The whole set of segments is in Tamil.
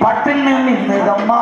பட்டுன்னு நின்னுதம்மா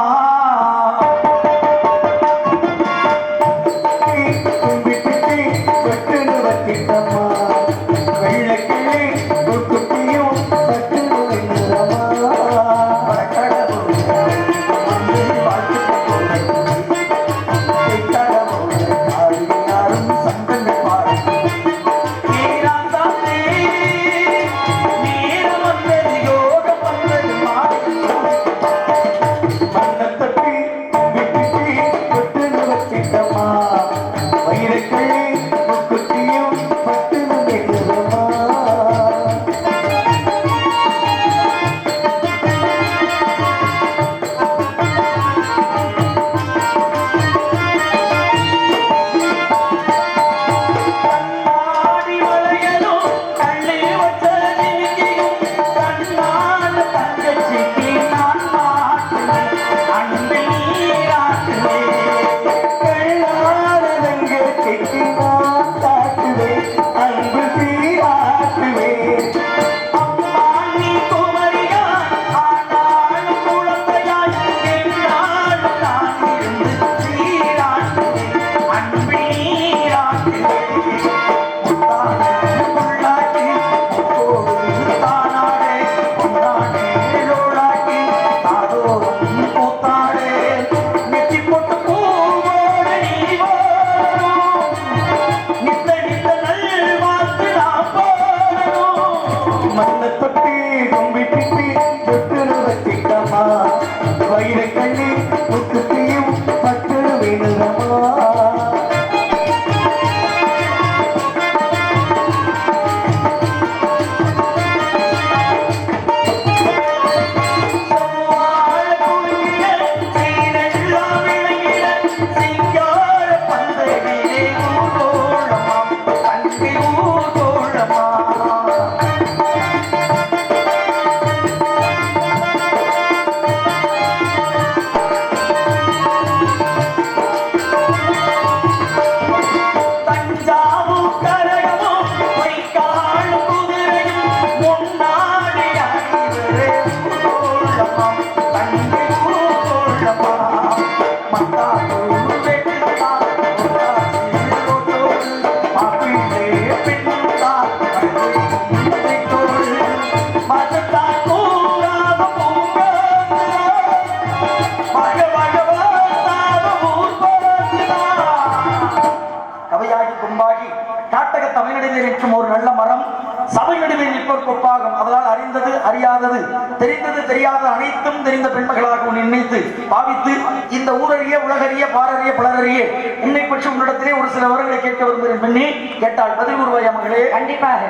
my God. உருவாகி காட்டக தமிழ்நடுவில் நிற்கும் ஒரு நல்ல மரம் சபை நடுவில் நிற்போர் கொப்பாகும் அதனால் அறிந்தது அறியாதது தெரிந்தது தெரியாத அனைத்தும் தெரிந்த பெண்மகளாக நினைத்து பாவித்து இந்த ஊரறிய உலகறிய பாரறிய பலரறிய உன்னை பற்றி உன்னிடத்திலே ஒரு சில வரங்களை கேட்க விரும்புகிறேன் பெண்ணே. கேட்டால் பதில் உருவாய் மகளே? கண்டிப்பாக.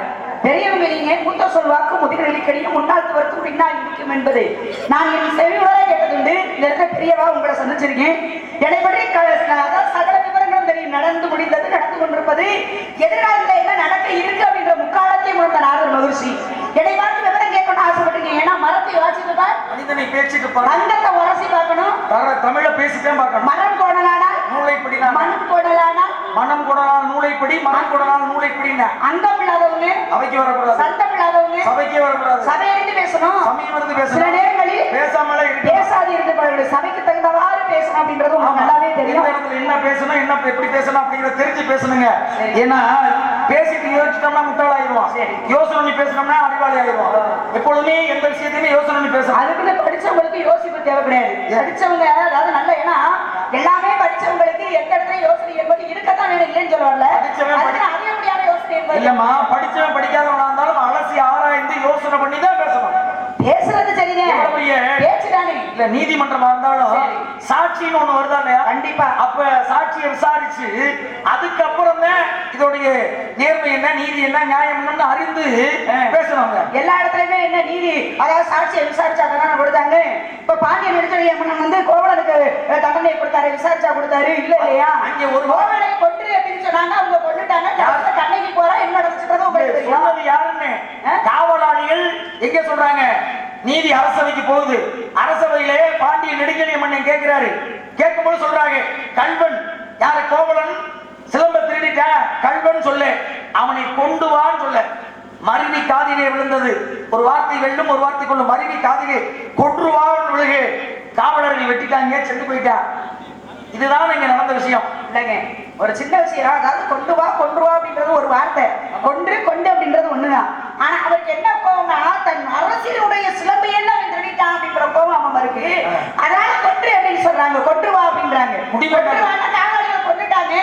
பெரியவங்க நீங்க மூத்த சொல்வாக்கு முதிர்களிக்கடியும் முன்னாள்வருக்கும் பின்னால் இருக்கும் என்பது நான் என் செவிவர கேட்டதுண்டு. இந்த இடத்துல பெரியவா உங்களை சந்திச்சிருக்கேன். என்னை பற்றி க- அதாவது சகல விவரங்களும் தெரியும் நடந்து முடிந்தது கொண்டிருப்பது எதிர்காலத்துல என்ன நடக்க இருக்கு அப்படின்ற முக்காலத்தையும் உணர்ந்த நாரர் மகிழ்ச்சி. என்னை பார்த்து விவரம் கேட்கணும்னு ஆசைப்பட்டிருக்கீங்க. ஏன்னா மரத்தை வாசிட்டு தான் மனிதனை பேச்சுக்கு அங்கத்தை உரசி பார்க்கணும். தமிழ பேசிட்டே பார்க்கணும். மரம் கோடலானால் நூலைப்படி மண் கோடலானால் மனம் கொடலாம் நூலைப்படி மனம் கொடலாம் நூலைப்படின்னு? அங்கம் இல்லாதவங்க அவைக்கு வரக்கூடாது. சந்தம் இல்லாதவங்க சபைக்கே வரக்கூடாது. சபையிலிருந்து பேசணும். சமயம் வந்து சில பேசணும் நேரங்களில் பேசாமலே பேசாது இருந்து சபைக்கு தகுந்தவாறு பேசணும் அப்படின்றது உங்களுக்கு நல்லாவே தெரியும். என்ன பேசணும் என்ன எப்படி பேசணும் அப்படிங்கறத தெரிஞ்சு பேசணுங்க. ஏன்னா பேசிட்டு யோசிச்சிட்டோம்னா முட்டாளாயிருவோம். யோசனை பண்ணி பேசணும்னா அறிவாளி ஆயிடுவோம் எப்பொழுதுமே எந்த விஷயத்தையுமே யோசனை பண்ணி பேசணும் அதுக்குன்னு படிச்சவங்களுக்கு யோசிப்பு தேவை கிடையாது? படிச்சவங்க அதாவது நல்ல ஏன்னா எல்லாமே படிச்சவங்களுக்கு எந்த இடத்துல யோசனை என்பது இருக்கத்தான் இல்லைன்னு சொல்லுவாங்கல்ல. படிச்சவன் படி- அதுக்கு அறிய முடியாத யோசனை இல்லம்மா படிச்சவன் படிக்காதவனா இருந்தாலும் அலசி ஆராய்ந்து யோசனை பண்ணி தான் பேசணும் பேசுறது சரிதான் எவ்வளவு பெரிய- பேச்சுதானே இல்ல நீதிமன்றமா இருந்தாலும். சாட்சின்னு ஒண்ணு வருதா இல்லையா? கண்டிப்பா. அப்ப சாட்சியை விசாரிச்சு அதுக்கப்புறம் தான் இதோடைய நேர்மை என்ன நீதி என்ன நியாயம் என்னன்னு அறிந்து பேசணுங்க. எல்லா இடத்துலயுமே என்ன நீதி அதாவது சாட்சியை விசாரிச்சா தானே கொடுத்தாங்க இப்ப பாண்டிய நெடுஞ்செழிய மன்னன் வந்து கோவலனுக்கு தண்டனை கொடுத்தாரு விசாரிச்சா கொடுத்தாரு இல்ல இல்லையா? அங்கே ஒரு- கோவலனை கொன்று அப்படின்னு சொன்னாங்க அவங்க கொண்டுட்டாங்க. கடைசியில கண்ணகி போறா என்ன சொன்னது யாருன்னு? காவலாளிகள் எங்க சொல்றாங்க? நீதி அரசவைக்கு போகுது. அரசவையிலே பாண்டிய நெடுஞ்செழிய மன்னன் கேட்கிறாரு. கேட்கும்போது சொல்றாங்க கல்வன் யாரு கோவலன்? சிலம்ப திருடிட்ட? கல்வன் சொல்லு அவனை கொண்டு வான்னு சொல்ல. மருவி காதிலே விழுந்தது. ஒரு வார்த்தை வெல்லும் ஒரு வார்த்தை கொள்ளும். மருவி காதிலே கொன்றுவான் விழுகு. காவலர்கள் வெட்டிட்டாங்க சென்று போயிட்டா. இதுதான் இங்க நடந்த விஷயம். இல்லைங்க. ஒரு சின்ன விஷயம். அதாவது கொண்டு வா கொண்டு வா அப்படின்றது ஒரு வார்த்தை. கொன்று கொண்டு அப்படின்றது ஒண்ணுதான் ஆனா அவருக்கு என்ன கோவம்னா தன் அரசியலுடைய சிலம்பை எல்லாம் திருடிட்டான் அப்படின்ற கோவம் அவன் இருக்கு அதனால கொன்று அப்படின்னு சொல்றாங்க. கொன்று வா அப்படின்றாங்க. காவலிகளை கொண்டுட்டாங்க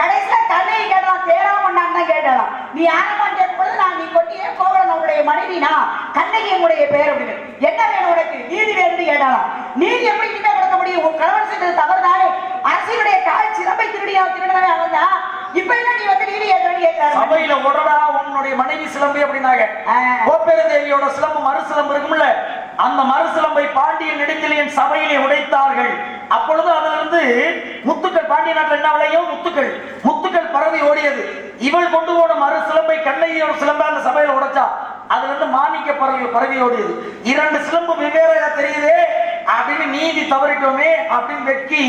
கடைசியில கண்ணையை கேட்டலாம். தேராமண்ணான் தான் கேட்டலாம். நீ யாரமான் கேட்கும்போது நான் நீ கொட்டியே கோவலன் அவருடைய மனைவி நான். கண்ணகி என்னுடைய பெயர் அப்படின்னு. என்ன வேணும் உனக்கு? நீதி வேணும்னு கேட்டாலாம். நீதி எப்படி கிட்ட கொடுக்க முடியும்? உன் கணவன் செஞ்சது தவறுதானே? அரசியலுடைய கால் சிலம்பை திருடியா திருடினவன் அவன் தான் இப்ப என்ன நீ வந்து நீதி ஏற்றணும் கேட்கிறாரு சபையில உன்னுடைய மனைவி சிலம்பு அப்படின்னாங்க. ஆ. கோப்பெருந்தேவியோட சிலம்பு மறு சிலம்பு இருக்கும்ல. அந்த மறுசிலம்பை பாண்டியன் பாண்டிய சபையிலே உடைத்தார்கள். அப்பொழுது அதிலிருந்து முத்துக்கள் பாண்டிய நாட்டில் என்ன முத்துக்கள். முத்துக்கள் பரவி ஓடியது. இவள் கொண்டு போன மறு சிலம்பை கண்ணையோட சிலம்பை அந்த சபையில உடைச்சா அதுல இருந்து மாணிக்க பறவை பரவி ஓடியது. இரண்டு சிலம்பு வெவ்வேறையா தெரியுதே அப்படின்னு நீதி தவறிட்டோமே அப்படின்னு வெக்கி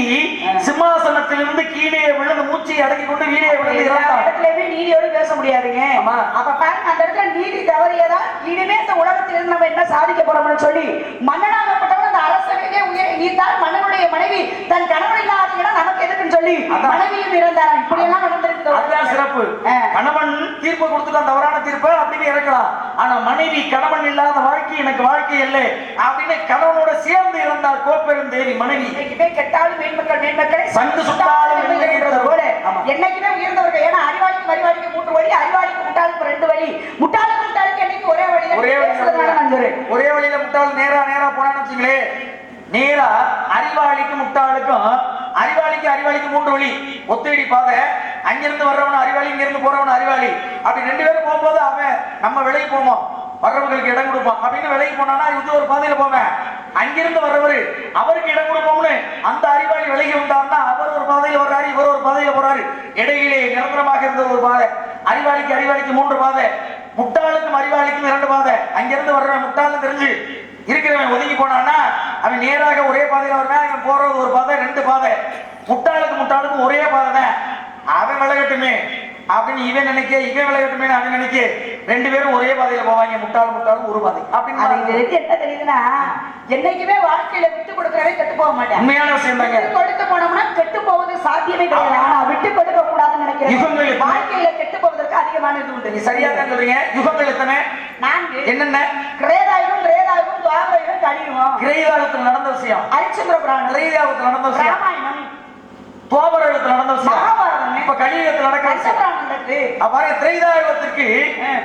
சிம்மாசனத்திலிருந்து கீழே விழு மூச்சை அடக்கி கொண்டு வீடே விழுந்து இறந்தார் இடத்துலயுமே நீதியோடு பேச முடியாதுங்க ஆமா. அப்ப பாருங்க அந்த இடத்துல நீதி தவறியதா இனிமே இந்த உலகத்தில் இருந்து நம்ம என்ன சாதிக்க போறோம்னு சொல்லி மன்னனாகப்பட்டவன் அந்த அரசவையிலே உயர் நீத்தால் மன்னனுடைய மனைவி தன் கணவன் இல்லாத இடம் நமக்கு எதுக்குன்னு சொல்லி. மனைவியும் இறந்தாராம் இப்படி எல்லாம் நடந்திருக்கு அதுதான் சிறப்பு. கணவன் தீர்ப்பு கொடுத்துட்டான் தவறான தீர்ப்பு அப்படின்னு இறக்கலாம் ஆனா மனைவி கணவன் இல்லாத வாழ்க்கை எனக்கு வாழ்க்கை இல்லை அப்படின்னு கணவனோட சேர்ந்து இருந்தார் கோப்பெருந்தேவி மனைவி கெட்டாலும் மேன்மக்கள் மேன்மக்களை சங்கு சுட்டாலும் போல. என்னைக்குமே உயர்ந்தவர்கள். ஏன்னா அறிவாளிக்கு அறிவாளிக்கு மூன்று வழி அறிவாளிக்கு முட்டாளுக்கு ரெண்டு வழி. முட்டாளுக்கு முட்டாளுக்கு என்னைக்கு ஒரே வழி ஒரே வழி ஒரே வழியில முட்டாள் நேரா நேரா போனான்னு வச்சுங்களே நேரா அறிவாளிக்கு முட்டாளுக்கும் அறிவாளிக்கு அறிவாளிக்கு மூன்று வழி. ஒத்தடி பாதை அங்கிருந்து வர்றவன் அறிவாளி இங்கிருந்து போறவன் அறிவாளி. அப்படி ரெண்டு பேரும் போகும்போது அவன் நம்ம விலைக்கு போவோம். வர்றவங்களுக்கு இடம் கொடுப்போம். அப்படின்னு விலைக்கு போனானா இது ஒரு பாதையில போவேன். அங்கிருந்து வர்றவரு அவருக்கு இடம் கொடுப்போம்னு விலகி வந்தாருன்னா அவர் ஒரு பாதையில் வர்றாரு இவர் ஒரு பாதையில போறாரு. இடையிலே நிரந்தரமாக இருந்தது ஒரு பாதை. அறிவாளிக்கு அறிவாளிக்கு மூன்று பாதை. முட்டாளுக்கும் அறிவாளிக்கும் இரண்டு பாதை. அங்கிருந்து வர்றவன் முட்டாளு தெரிஞ்சு இருக்கிறவன் ஒதுங்கி போனான்னா அவன் நேராக ஒரே பாதையில வருவான் இவன் போறது ஒரு பாதை ரெண்டு பாதை. முட்டாளுக்கு முட்டாளுக்கும் ஒரே பாதை தான் அவன் விலகட்டுமே. அப்படின்னு இவன் நினைக்க இவன் விலகட்டுமே அவன் நினைக்க ரெண்டு பேரும் ஒரே பாதையில போவாங்க. முட்டாள் முட்டாளும் ஒரு பாதை. அப்படின்னு என்ன தெரியுதுன்னா என்னைக்குமே வாழ்க்கையில விட்டு கொடுக்கறவே கெட்டு போக மாட்டேன். உண்மையான விஷயம் தாங்க. கொடுத்து போனோம்னா கெட்டு போவது சாத்தியமே கிடையாது. ஆனா விட்டு கொடுக்க கூடாதுன்னு நினைக்கிறேன். வாழ்க்கையில கெட்டு போவதற்கு அதிகமான இது உண்டு. சரியா தான் சொல்றீங்க. யுகங்கள் எத்தனை? நான்கு. என்னென்ன? கிரேதாயுகம் ரேதாயுகம் துவாபரயுகம் கலியுகம். கிரேதாகத்தில் நடந்த விஷயம். ஹரிச்சந்திர புராணம் கிரேதாகத்தில் நடந்த விஷயம். ராமாயணம். துவாபரகத்தில் நடந்த விஷயம். இப்ப கலியுகத்தில் நடக்கிற விஷயம். கண்டபுராணம் நடக்குது. அவ்வாறு திரைதாயுகத்திற்கு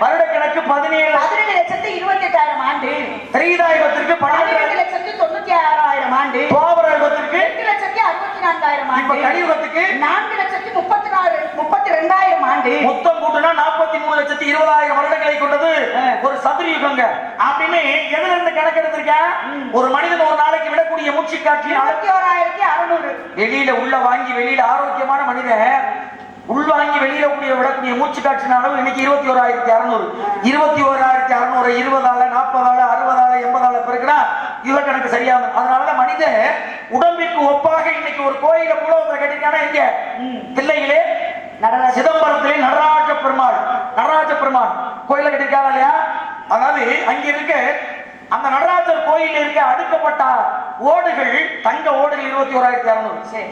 வருடக்கணக்கு பதினேழு பதினெட்டு லட்சத்தி இருபத்தி எட்டாயிரம் ஆண்டு. திரைதாயுகத்திற்கு பன்னிரெண்டு லட்சத்தி தொண்ணூத்தி ஆறாயிரம் ஆண்டு துவாபரகத்திற்கு எட்டு லட்சத்தி அறுபத்தி நான்காயிரம் இப்ப ஆண்டு கலியுகத்துக்கு நான்கு லட்சத்தி முப்பத்தி நாலு முப்பத்தி ரெண்டாயிரம் ஆண்டு. மொத்தம் கூட்டுனா நாற்பத்தி மூணு லட்சத்தி இருபதாயிரம் வருடங்களை கொண்டது ஒரு சதுர யுகங்க அப்படின்னு எதுல இருந்து கணக்கெடுத்திருக்கேன் ஒரு மனிதன் ஒரு நாளைக்கு விடக்கூடிய மூச்சு காட்சி இருபத்தி ஓராயிரத்தி அறுநூறு. வெளியில உள்ள வாங்கி வெளியில ஆரோக்கியமான மனிதன் உள்வாங்கி வெளியில கூடிய விடக்கூடிய மூச்சு காற்றின அளவு இன்னைக்கு இருபத்தி ஓராயிரத்தி அறுநூறு. இருபத்தி ஓராயிரத்தி அறுநூறு இருபதால நாற்பதால அறுபதால எண்பதால பிறகுனா யுக கணக்கு சரியாக அதனால மனிதன் உடம்பிற்கு ஒப்பாக இன்னைக்கு ஒரு கோயில மூலவத்தை கேட்டீங்கன்னா இங்க தில்லையிலே சிதம்பரத்திலே நடராஜ பெருமாள் நடராஜ பெருமாள் கோயில கட்டிருக்காரா இல்லையா? அதாவது அங்க இருக்க அந்த நடராஜர் கோயில் இருக்க அடுக்கப்பட்ட ஓடுகள் தங்க ஓடுகள் இருபத்தி ஓராயிரத்தி அறுநூறு. சரி.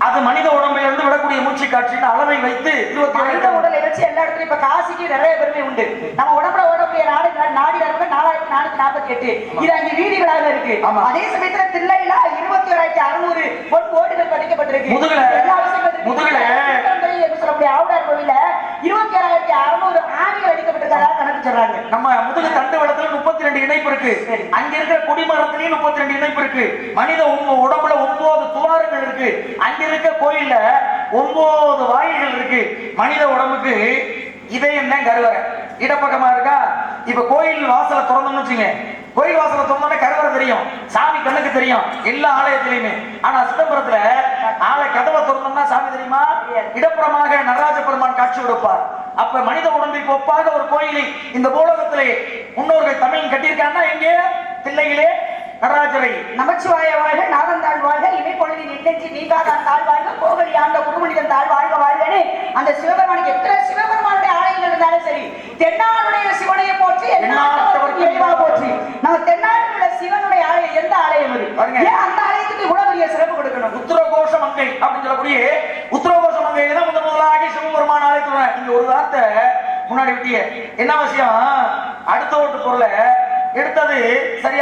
அது மனித உடம்பில் இருந்து விடக்கூடிய மூச்சு காற்றின் அளவை வைத்து மனித உடலை வச்சு எல்லா இடத்துலயும் இப்ப காசிக்கு நிறைய பெருமை உண்டு நம்ம உடம்புல ஓடக்கூடிய நாடு நாடி நரம்பு நாலாயிரத்தி நானூத்தி நாற்பத்தி எட்டு இது அங்க வீதி விழாவில் இருக்கு. அதே சமயத்துல தில்லையில இருபத்தி ஓராயிரத்தி அறுநூறு பொன் ஓடுகள் பதிக்கப்பட்டிருக்கு முதுகுல, எல்லா. முதுகுல. என்று சொல்லக்கூடிய ஆவுடார் கோவில்ல இருபத்தி ஏழாயிரத்தி அறுநூறு ஆணிகள் அடிக்கப்பட்டிருக்கதா கணக்கு சொல்றாங்க நம்ம முதுகு தண்டு வளத்துல முப்பத்தி ரெண்டு இணைப்பு இருக்கு. அங்க இருக்கிற குடிமரத்திலயும் முப்பத்தி ரெண்டு இணைப்பு இருக்கு மனித உம் உடம்புல ஒன்பது துவாரங்கள் இருக்கு. அங்க இருக்க கோயில்ல ஒன்பது வாயில்கள் இருக்கு. மனித உடம்புக்கு இதயம் தான் கருவறை. இடப்பக்கமா இருக்கா? இப்ப கோயில் வாசலை திறந்தோம்னு வச்சுங்க கோயில் வாசலை திறந்தோம்னா கருவறை தெரியும். சாமி கண்ணுக்கு தெரியும். எல்லா ஆலயத்திலையுமே. ஆனா சிதம்பரத்துல ஆலை கதவை திறந்தோம்னா சாமி தெரியுமா? இடப்புறமாக நடராஜ பெருமான் காட்சி கொடுப்பார். அப்ப மனித உடம்பிற்கு ஒப்பாக ஒரு கோயிலை இந்த பூலகத்திலே முன்னோர்கள் தமிழ் கட்டியிருக்காங்கன்னா எங்கே? தில்லையிலே நடராஜரை நமச்சிவாய வாழ்க நாதந்தாள் வாழ்க இமை பொழுதி நின்றி நீங்காதான் தாழ் வாழ்க கோகலி ஆண்ட குருமனிதன் தாழ் வாழ்க வாழ்கன்னு அந்த சிவபெருமானுக்கு எத்தனை சிவபெருமானுடைய ஆலயங்கள் இருந்தாலும் சரி தென்னாடுடைய சிவனையை போற்றி இறைவா போற்றி. நம்ம தென்னாட்டில் உள்ள சிவனுடைய ஆலயம் எந்த ஆலயம் அது. ஏன் பெண் உத்தரகோஷ மங்கை அப்படின்னு சொல்லக்கூடிய உத்தரகோஷ மங்கை தான் முதன் முதலாகி சிவபெருமான அழைத்துறேன் இங்க ஒரு வார்த்தை முன்னாடி விட்டிய என்ன விஷயம் அடுத்த ஓட்டு பொருளை எடுத்தது சரியா